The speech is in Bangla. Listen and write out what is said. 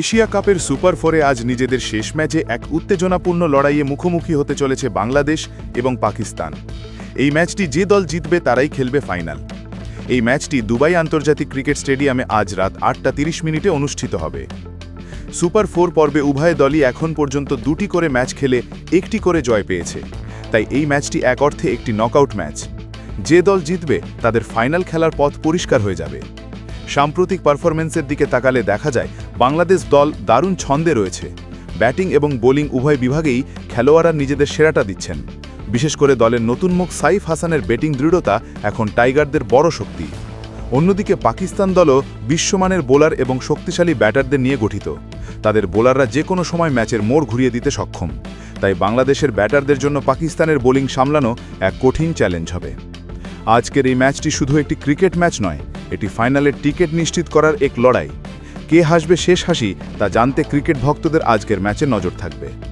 এশিয়া কাপের সুপার ফোরে আজ নিজেদের শেষ ম্যাচে এক উত্তেজনাপূর্ণ লড়াইয়ে মুখোমুখি হতে চলেছে বাংলাদেশ এবং পাকিস্তান। এই ম্যাচটি যে দল জিতবে তারাই খেলবে ফাইনাল। এই ম্যাচটি দুবাই আন্তর্জাতিক ক্রিকেট স্টেডিয়ামে আজ রাত আটটা তিরিশ মিনিটে অনুষ্ঠিত হবে। সুপার ফোর পর্বে উভয় দলই এখন পর্যন্ত দুটি করে ম্যাচ খেলে একটি করে জয় পেয়েছে। তাই এই ম্যাচটি এক অর্থে একটি নকআউট ম্যাচ। যে দল জিতবে তাদের ফাইনাল খেলার পথ পরিষ্কার হয়ে যাবে। সাম্প্রতিক পারফরমেন্সের দিকে তাকালে দেখা যায় বাংলাদেশ দল দারুণ ছন্দে রয়েছে। ব্যাটিং এবং বোলিং উভয় বিভাগেই খেলোয়াড়রা নিজেদের সেরাটা দিচ্ছেন। বিশেষ করে দলের নতুন মুখ সাইফ হাসানের ব্যাটিং দৃঢ়তা এখন টাইগারদের বড় শক্তি। অন্যদিকে পাকিস্তান দলও বিশ্বমানের বোলার এবং শক্তিশালী ব্যাটারদের নিয়ে গঠিত। তাদের বোলাররা যে কোনো সময় ম্যাচের মোড় ঘুরিয়ে দিতে সক্ষম। তাই বাংলাদেশের ব্যাটারদের জন্য পাকিস্তানের বোলিং সামলানো এক কঠিন চ্যালেঞ্জ হবে। আজকের এই ম্যাচটি শুধু একটি ক্রিকেট ম্যাচ নয়, এটি ফাইনালের টিকিট নিশ্চিত করার এক লড়াই। কে হাসবে শেষ হাসি তা জানতে ক্রিকেট ভক্তদের আজকের ম্যাচে নজর থাকবে।